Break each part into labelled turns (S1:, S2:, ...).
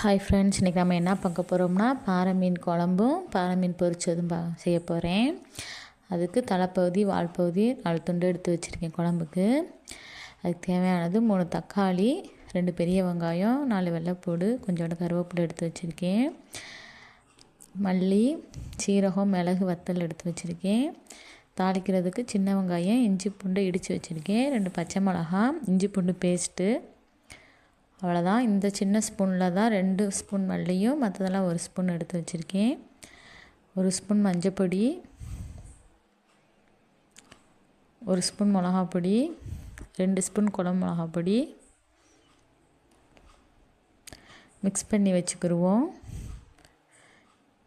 S1: Hi friends இன்றைக்கி நம்ம என்ன பார்க்க போகிறோம்னா பாறை மீன் குழம்பும் பாறை மீன் பொரிச்சதும் பா செய்ய போகிறேன் அதுக்கு தலைப்பகுதி வால்பகுதி நாலு துண்டு எடுத்து வச்சுருக்கேன் குழம்புக்கு. அதுக்கு தேவையானது மூணு தக்காளி ரெண்டு பெரிய வெங்காயம் நாலு வெள்ளைப்பூடு கொஞ்சோண்டு கருவேப்பிலை எடுத்து வச்சுருக்கேன். மல்லி சீரகம் மிளகு வத்தல் எடுத்து வச்சுருக்கேன். தாளிக்கிறதுக்கு சின்ன வெங்காயம் இஞ்சி பூண்டு இடித்து வச்சுருக்கேன். ரெண்டு பச்சை மிளகா இஞ்சி பூண்டு பேஸ்ட்டு அவ்வளோதான் இந்த சின்ன ஸ்பூனில் தான் ரெண்டு ஸ்பூன் மல்லியும் மற்றதெல்லாம் ஒரு ஸ்பூன் எடுத்து வச்சுருக்கேன். ஒரு ஸ்பூன் மஞ்சப்பொடி ஒரு ஸ்பூன் மிளகாப்பொடி ரெண்டு ஸ்பூன் குழம்பு மிளகாப்பொடி மிக்ஸ் பண்ணி வச்சுக்கிடுவோம்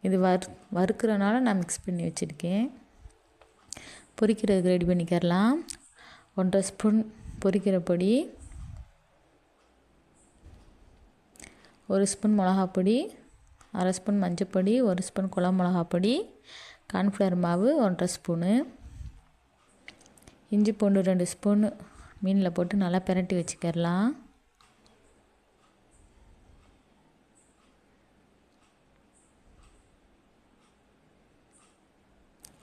S1: இது வறு வறுக்கிறனால நான் மிக்ஸ் பண்ணி வச்சுருக்கேன். பொரிக்கிறதுக்கு ரெடி பண்ணிக்கிறலாம். ஒன்றரை ஸ்பூன் பொரிக்கிற பொடி ஒரு ஸ்பூன் மிளகாப்பொடி அரை ஸ்பூன் மஞ்சப்பொடி ஒரு ஸ்பூன் குளம் மிளகாப்பொடி கார்ன்ஃப்ளவர் மாவு ஒன்றரை ஸ்பூனு. இஞ்சி பூண்டு ரெண்டு ஸ்பூன். மீனில் போட்டு நல்லா பிரட்டி வச்சுக்கிடலாம்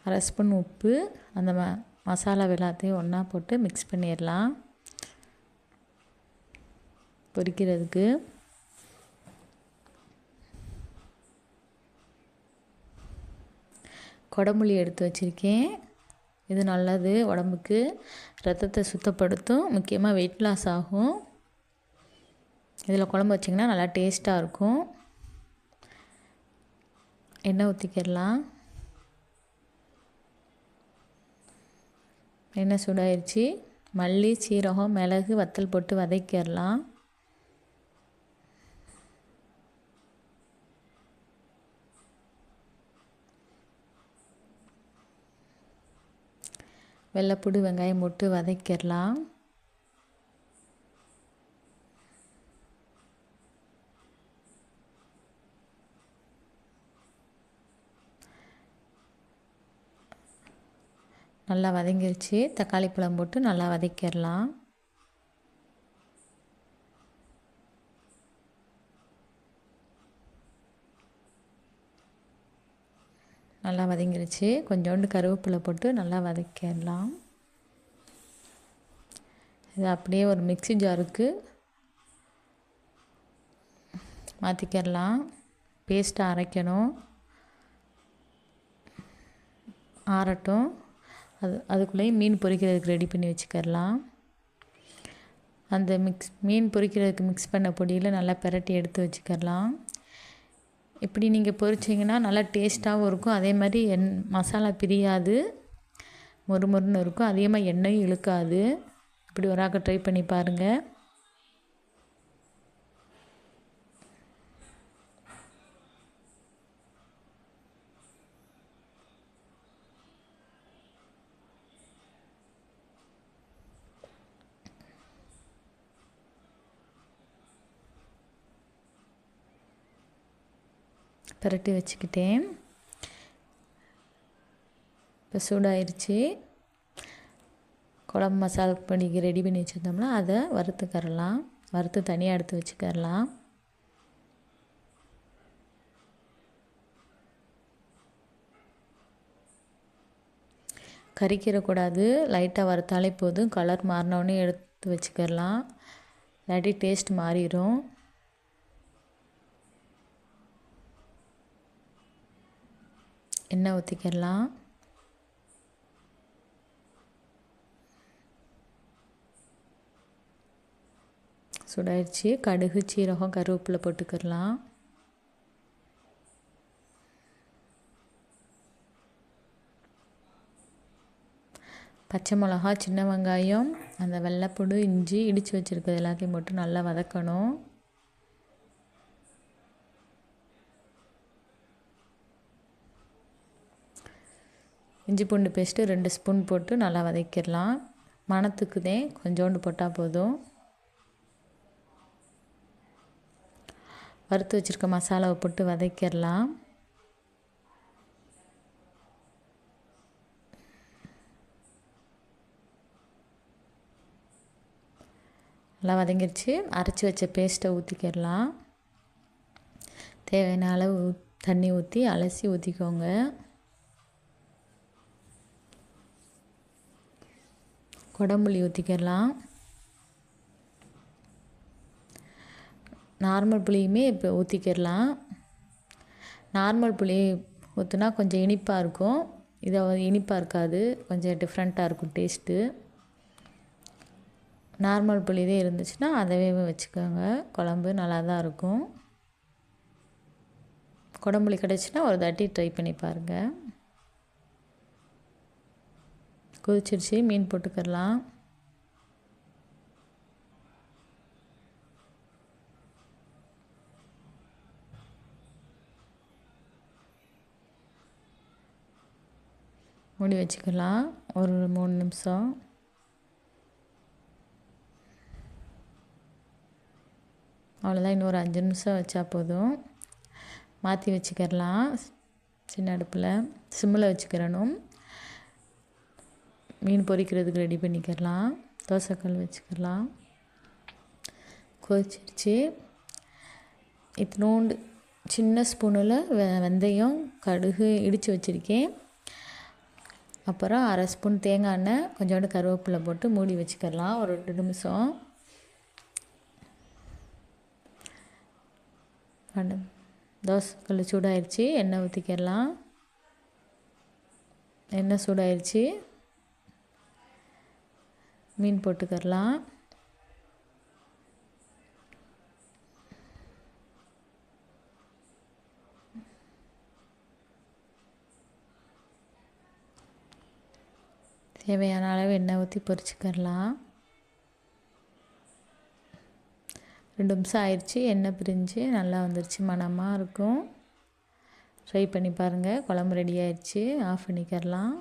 S1: அரை ஸ்பூன் உப்பு அந்த ம மசாலா எல்லாத்தையும் ஒன்றா போட்டு மிக்ஸ் பண்ணிடலாம். பொரிக்கிறதுக்கு. கொடம்புளி எடுத்து வச்சுருக்கேன். இது நல்லது உடம்புக்கு. ரத்தத்தை சுத்தப்படுத்தும். முக்கியமாக வெயிட் லாஸ் ஆகும். இதில் குழம்பு வச்சிங்கன்னா நல்லா டேஸ்ட்டாக இருக்கும். எண்ணெய் ஊற்றிக்கிடலாம் எண்ணெய் சூடாயிருச்சு. மல்லி சீரகம் மிளகு வத்தல் போட்டு வதக்கிடலாம். வெள்ளைப்பூடு வெங்காயம் போட்டு வதக்கிடலாம். நல்லா வதங்கிருச்சு. தக்காளி பழம் போட்டு நல்லா வதக்கிடலாம். நல்லா வதங்கிருச்சு. கொஞ்சோண்டு கருவேப்பிலை போட்டு நல்லா வதக்கிடலாம். இது அப்படியே ஒரு மிக்சி ஜாருக்கு மாற்றிக்கிடலாம் பேஸ்ட்டை அரைக்கணும். ஆறட்டும். அது அதுக்குள்ளேயும் மீன் பொரிக்கிறதுக்கு ரெடி பண்ணி வச்சுக்கிடலாம். அந்த மிக்ஸ் மீன் பொரிக்கிறதுக்கு மிக்ஸ் பண்ண பொடியில் நல்லா பெரட்டி எடுத்து வச்சுக்கிடலாம். இப்படி நீங்கள் பொரிச்சிங்கன்னா நல்லா டேஸ்ட்டாகவும் இருக்கும். அதே மாதிரி எண் மசாலா பிரியாது. மொறு மொறுன்னு இருக்கும். அதிகமாக எண்ணெயும் இழுக்காது. இப்படி ஒரு ஆக்க ட்ரை பண்ணி பாருங்கள் புரட்டி வச்சுக்கிட்டேன். இப்போ சூடாயிருச்சு. குழம்பு மசாலா பொடிக்கு ரெடி பண்ணி வச்சுருந்தோம்னா அதை வறுத்துக்கரலாம் வறுத்து தனியாக எடுத்து வச்சுக்கரலாம் கறிக்கிறக்கூடாது லைட்டாக வறுத்தாலே போதும். கலர் மாறினோடனே எடுத்து வச்சுக்கரலாம் இல்லாட்டி டேஸ்ட் மாறிடும் எண்ணெய் ஊற்றிக்கிடலாம் சுடாயிடுச்சு. கடுகு சீரகம் கருவேப்பிலை போட்டுக்கிடலாம். பச்சை மிளகா சின்ன வெங்காயம் அந்த வெள்ளைப்பூடு இஞ்சி இடித்து வச்சுருக்கிறது எல்லாத்தையும் போட்டு நல்லா வதக்கணும். இஞ்சி பூண்டு பேஸ்ட்டு ரெண்டு ஸ்பூன் போட்டு நல்லா வதக்கிடலாம். மணத்துக்குதே கொஞ்சோண்டு போட்டால் போதும். வறுத்து வச்சுருக்க மசாலாவை போட்டு வதக்கிடலாம். நல்லா வதங்கிருச்சு. அரைச்சி வச்ச பேஸ்ட்டை ஊற்றிக்கிடலாம் தேவையான அளவு தண்ணி ஊற்றி அலசி ஊற்றிக்கோங்க குடம்புளி ஊற்றிக்கிடலாம் நார்மல் புளியுமே இப்போ ஊற்றிக்கிடலாம் நார்மல் புளி ஊற்றுனா கொஞ்சம் இனிப்பாக இருக்கும். இதை இனிப்பாக இருக்காது. கொஞ்சம் டிஃப்ரெண்ட்டாக இருக்கும் டேஸ்ட்டு நார்மல் புளிதே இருந்துச்சுன்னா அதவே வச்சுக்கோங்க. குழம்பு நல்லா தான் இருக்கும். குடம்புளி கிடச்சின்னா ஒரு தாட்டி ட்ரை பண்ணி பாருங்கள் கொதிச்சிருச்சு மீன் போட்டுக்கிறலாம். மூடி வச்சுக்கலாம் ஒரு மூணு நிமிஷம். அவ்வளோதான் இன்னொரு அஞ்சு நிமிஷம் வச்சா போதும். மாற்றி வச்சுக்கிடலாம் சின்ன அடுப்பில். சிம்மில் வச்சுக்கிறணும். மீன் பொரிக்கிறதுக்கு ரெடி பண்ணிக்கிறலாம் தோசைக்கல் வச்சுக்கலாம். கொதிச்சிருச்சு. இத்தினோண்டு சின்ன ஸ்பூனில் வெ வெந்தயம் கடுகு இடித்து வச்சுருக்கேன். அப்புறம் அரை ஸ்பூன் தேங்காய் எண்ணெய் கொஞ்சோண்டு கருவேப்பிலை போட்டு மூடி வச்சுக்கலாம். ஒரு ரெண்டு நிமிஷம். தோசைக்கல் சூடாயிருச்சு. எண்ணெய் ஊற்றிக்கிடலாம் எண்ணெய் சூடாயிருச்சு. மீன் போட்டுக்கரலாம் தேவையான அளவு எண்ணெய் ஊற்றி பொரிச்சுக்கிடலாம் ரெண்டு நிமிஷம் ஆயிடுச்சு எண்ணெய் பிரிஞ்சு நல்லா வந்துருச்சு மணமாக இருக்கும். ட்ரை பண்ணி பாருங்கள் குழம்பு ரெடி ஆயிடுச்சு ஆஃப் பண்ணிக்கரலாம்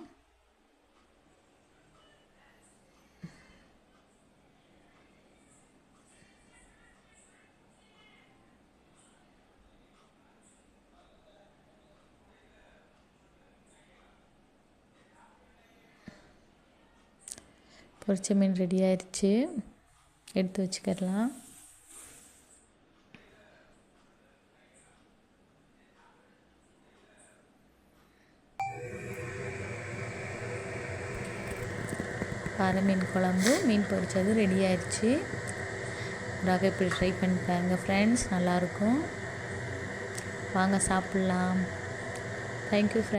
S1: பொரிச்ச மீன் ரெடி ஆயிடுச்சு எடுத்து வச்சுக்கிடலாம். பாறை மீன் குழம்பு மீன் பொரிச்சது ரெடி ஆயிடுச்சு ஒரு இப்படி ட்ரை பண்ணி பாருங்கள் ஃப்ரெண்ட்ஸ் நல்லாயிருக்கும் வாங்க சாப்பிட்லாம். Thank you friend